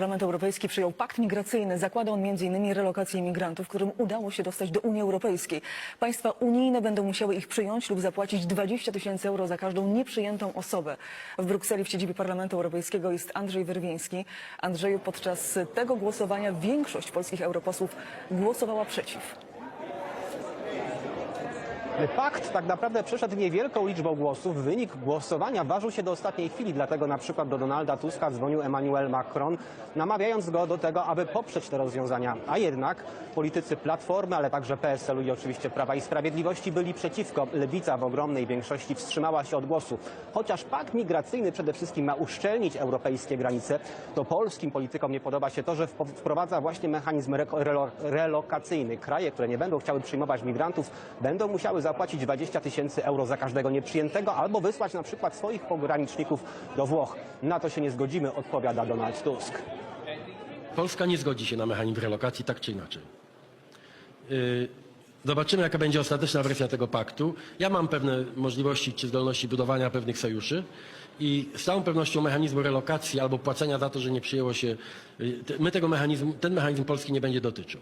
Parlament Europejski przyjął pakt migracyjny. Zakłada on m.in. relokację imigrantów, którym udało się dostać do Unii Europejskiej. Państwa unijne będą musiały ich przyjąć lub zapłacić 20 tysięcy euro za każdą nieprzyjętą osobę. W Brukseli w siedzibie Parlamentu Europejskiego jest Andrzej Werwieński. Andrzeju, podczas tego głosowania większość polskich europosłów głosowała przeciw. Pakt tak naprawdę przeszedł niewielką liczbą głosów. Wynik głosowania ważył się do ostatniej chwili, dlatego na przykład do Donalda Tuska dzwonił Emmanuel Macron, namawiając go do tego, aby poprzeć te rozwiązania. A jednak politycy Platformy, ale także PSL-u i oczywiście Prawa i Sprawiedliwości byli przeciwko. Lewica w ogromnej większości wstrzymała się od głosu. Chociaż pakt migracyjny przede wszystkim ma uszczelnić europejskie granice, to polskim politykom nie podoba się to, że wprowadza właśnie mechanizm re- relo- relokacyjny. Kraje, które nie będą chciały przyjmować migrantów, będą musiały zapłacić 20 tysięcy euro za każdego nieprzyjętego albo wysłać na przykład swoich pograniczników do Włoch. Na to się nie zgodzimy, odpowiada Donald Tusk. Polska nie zgodzi się na mechanizm relokacji tak czy inaczej. Yy, Zobaczymy, jaka będzie ostateczna wersja tego paktu. Ja mam pewne możliwości czy zdolności budowania pewnych sojuszy i z całą pewnością mechanizmu relokacji albo płacenia za to, że nie przyjęło się, te- my tego mechanizmu, ten mechanizm Polski nie będzie dotyczył.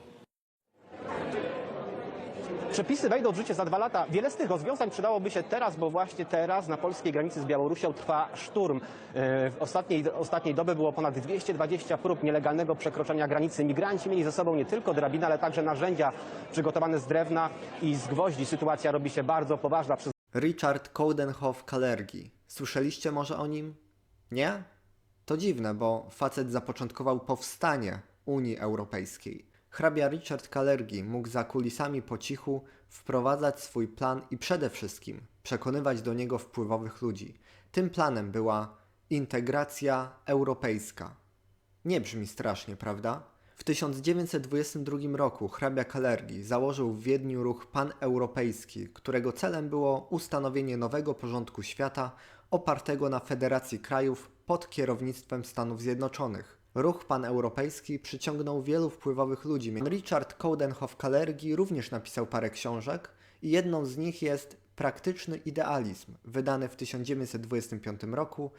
Przepisy wejdą w życie za dwa lata. Wiele z tych rozwiązań przydałoby się teraz, bo właśnie teraz na polskiej granicy z Białorusią trwa szturm. E, W ostatniej, ostatniej doby było ponad 220 prób nielegalnego przekroczenia granicy. Migranci mieli ze sobą nie tylko drabiny, ale także narzędzia przygotowane z drewna i z gwoździ. Sytuacja robi się bardzo poważna. Richard Coudenhoff-Kalergi. Słyszeliście może o nim? Nie? To dziwne, bo facet zapoczątkował powstanie Unii Europejskiej. Hrabia Richard Kalergi mógł za kulisami po cichu wprowadzać swój plan i przede wszystkim przekonywać do niego wpływowych ludzi. Tym planem była integracja europejska. Nie brzmi strasznie, prawda? W 1922 roku hrabia Kalergi założył w Wiedniu ruch paneuropejski, którego celem było ustanowienie nowego porządku świata opartego na federacji krajów pod kierownictwem Stanów Zjednoczonych. Ruch paneuropejski przyciągnął wielu wpływowych ludzi. Richard Coudenhoff-Kalergi również napisał parę książek i jedną z nich jest Praktyczny idealizm, wydany w 1925 roku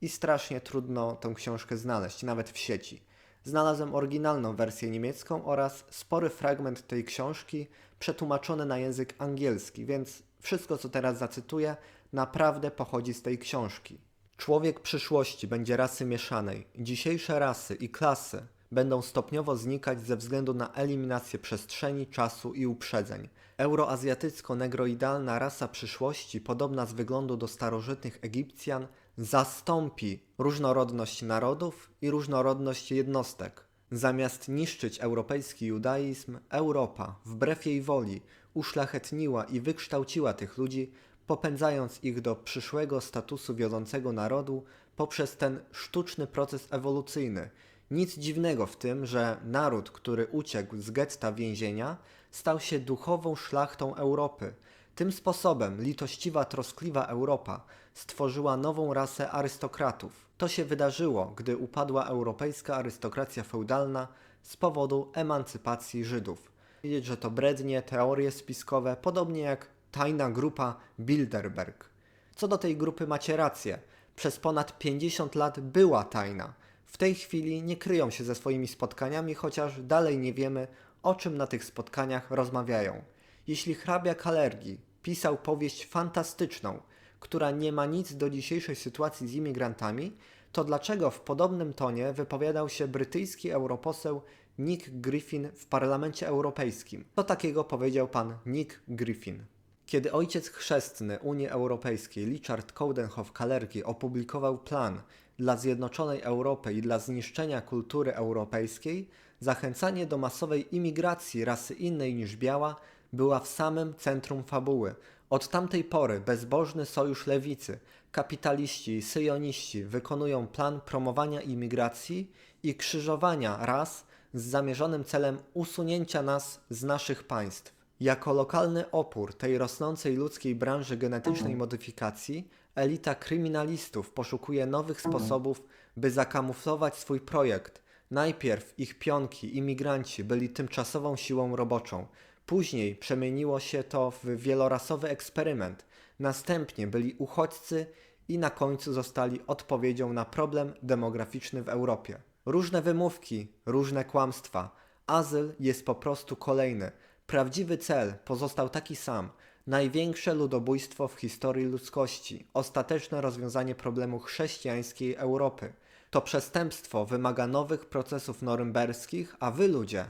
i strasznie trudno tę książkę znaleźć, nawet w sieci. Znalazłem oryginalną wersję niemiecką oraz spory fragment tej książki przetłumaczony na język angielski, więc wszystko co teraz zacytuję naprawdę pochodzi z tej książki. Człowiek przyszłości będzie rasy mieszanej. Dzisiejsze rasy i klasy będą stopniowo znikać ze względu na eliminację przestrzeni, czasu i uprzedzeń. Euroazjatycko-negroidalna rasa przyszłości, podobna z wyglądu do starożytnych Egipcjan, zastąpi różnorodność narodów i różnorodność jednostek. Zamiast niszczyć europejski judaizm, Europa, wbrew jej woli, uszlachetniła i wykształciła tych ludzi, popędzając ich do przyszłego statusu wiodącego narodu poprzez ten sztuczny proces ewolucyjny. Nic dziwnego w tym, że naród, który uciekł z getta więzienia, stał się duchową szlachtą Europy. Tym sposobem litościwa, troskliwa Europa stworzyła nową rasę arystokratów. To się wydarzyło, gdy upadła europejska arystokracja feudalna z powodu emancypacji Żydów. Wiedzieć, że to brednie, teorie spiskowe, podobnie jak tajna grupa Bilderberg. Co do tej grupy macie rację. Przez ponad 50 lat była tajna. W tej chwili nie kryją się ze swoimi spotkaniami, chociaż dalej nie wiemy, o czym na tych spotkaniach rozmawiają. Jeśli hrabia Kalergi pisał powieść fantastyczną, która nie ma nic do dzisiejszej sytuacji z imigrantami, to dlaczego w podobnym tonie wypowiadał się brytyjski europoseł Nick Griffin w Parlamencie Europejskim? Co takiego powiedział pan Nick Griffin? Kiedy ojciec chrzestny Unii Europejskiej Richard Coudenhoff-Kalergi opublikował plan dla zjednoczonej Europy i dla zniszczenia kultury europejskiej, zachęcanie do masowej imigracji rasy innej niż biała była w samym centrum fabuły. Od tamtej pory bezbożny sojusz lewicy, kapitaliści i syjoniści wykonują plan promowania imigracji i krzyżowania ras z zamierzonym celem usunięcia nas z naszych państw. Jako lokalny opór tej rosnącej ludzkiej branży genetycznej modyfikacji, elita kryminalistów poszukuje nowych sposobów, by zakamuflować swój projekt. Najpierw ich pionki, imigranci, byli tymczasową siłą roboczą. Później przemieniło się to w wielorasowy eksperyment. Następnie byli uchodźcy i na końcu zostali odpowiedzią na problem demograficzny w Europie. Różne wymówki, różne kłamstwa. Azyl jest po prostu kolejny. Prawdziwy cel pozostał taki sam. Największe ludobójstwo w historii ludzkości. Ostateczne rozwiązanie problemu chrześcijańskiej Europy. To przestępstwo wymaga nowych procesów norymberskich, a wy ludzie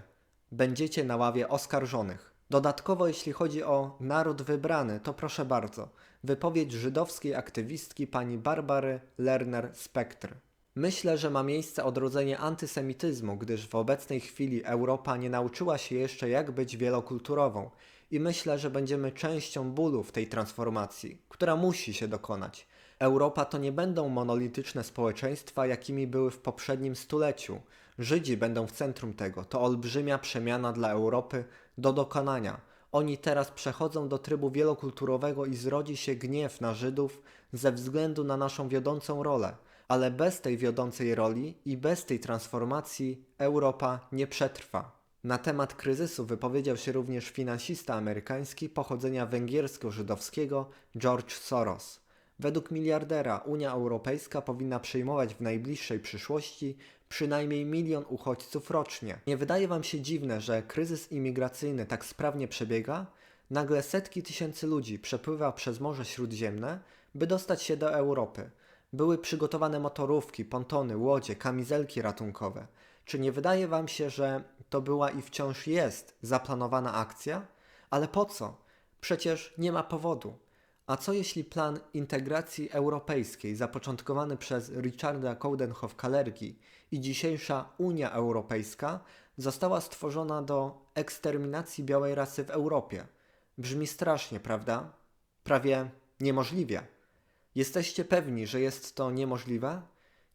będziecie na ławie oskarżonych. Dodatkowo, jeśli chodzi o naród wybrany, to proszę bardzo, wypowiedź żydowskiej aktywistki pani Barbary Lerner-Spektr. Myślę, że ma miejsce odrodzenie antysemityzmu, gdyż w obecnej chwili Europa nie nauczyła się jeszcze, jak być wielokulturową. I myślę, że będziemy częścią bólu w tej transformacji, która musi się dokonać. Europa to nie będą monolityczne społeczeństwa, jakimi były w poprzednim stuleciu. Żydzi będą w centrum tego. To olbrzymia przemiana dla Europy do dokonania. Oni teraz przechodzą do trybu wielokulturowego i zrodzi się gniew na Żydów ze względu na naszą wiodącą rolę. Ale bez tej wiodącej roli i bez tej transformacji Europa nie przetrwa. Na temat kryzysu wypowiedział się również finansista amerykański pochodzenia węgiersko-żydowskiego George Soros. Według miliardera Unia Europejska powinna przyjmować w najbliższej przyszłości przynajmniej milion uchodźców rocznie. Nie wydaje Wam się dziwne, że kryzys imigracyjny tak sprawnie przebiega? Nagle setki tysięcy ludzi przepływa przez Morze Śródziemne, by dostać się do Europy. Były przygotowane motorówki, pontony, łodzie, kamizelki ratunkowe. Czy nie wydaje Wam się, że to była i wciąż jest zaplanowana akcja? Ale po co? Przecież nie ma powodu. A co jeśli plan integracji europejskiej zapoczątkowany przez Richarda Coudenhoff-Kalergi i dzisiejsza Unia Europejska została stworzona do eksterminacji białej rasy w Europie? Brzmi strasznie, prawda? Prawie niemożliwie. Jesteście pewni, że jest to niemożliwe?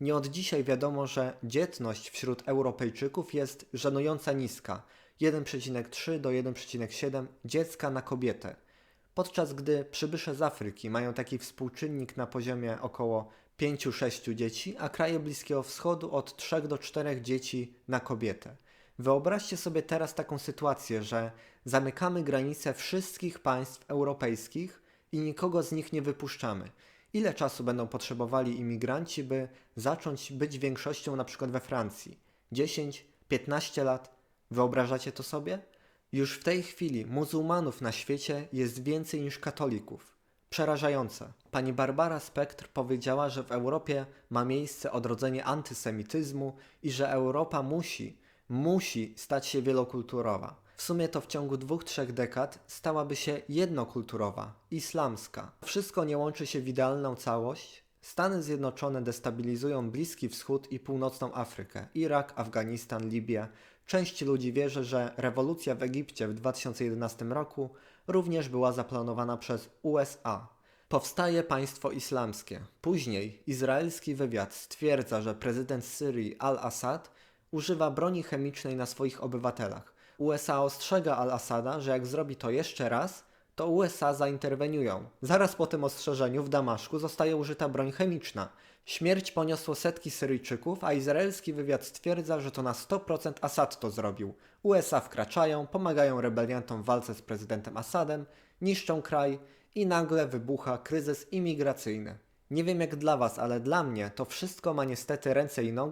Nie od dzisiaj wiadomo, że dzietność wśród Europejczyków jest żenująco niska 1,3 do 1,7 dziecka na kobietę podczas gdy przybysze z Afryki mają taki współczynnik na poziomie około 5-6 dzieci, a kraje Bliskiego Wschodu od 3 do 4 dzieci na kobietę. Wyobraźcie sobie teraz taką sytuację, że zamykamy granice wszystkich państw europejskich i nikogo z nich nie wypuszczamy. Ile czasu będą potrzebowali imigranci, by zacząć być większością na przykład we Francji? 10, 15 lat? Wyobrażacie to sobie? Już w tej chwili muzułmanów na świecie jest więcej niż katolików. Przerażające. Pani Barbara Spektr powiedziała, że w Europie ma miejsce odrodzenie antysemityzmu i że Europa musi, musi stać się wielokulturowa. W sumie to w ciągu dwóch, trzech dekad stałaby się jednokulturowa, islamska. Wszystko nie łączy się w idealną całość. Stany Zjednoczone destabilizują Bliski Wschód i Północną Afrykę, Irak, Afganistan, Libię. Część ludzi wierzy, że rewolucja w Egipcie w 2011 roku również była zaplanowana przez USA. Powstaje państwo islamskie. Później izraelski wywiad stwierdza, że prezydent Syrii al-Assad używa broni chemicznej na swoich obywatelach. USA ostrzega al-Assada, że jak zrobi to jeszcze raz, to USA zainterweniują. Zaraz po tym ostrzeżeniu w Damaszku zostaje użyta broń chemiczna. Śmierć poniosło setki Syryjczyków, a izraelski wywiad stwierdza, że to na 100% Assad to zrobił. USA wkraczają, pomagają rebeliantom w walce z prezydentem Assadem, niszczą kraj i nagle wybucha kryzys imigracyjny. Nie wiem jak dla Was, ale dla mnie to wszystko ma niestety ręce i nogi.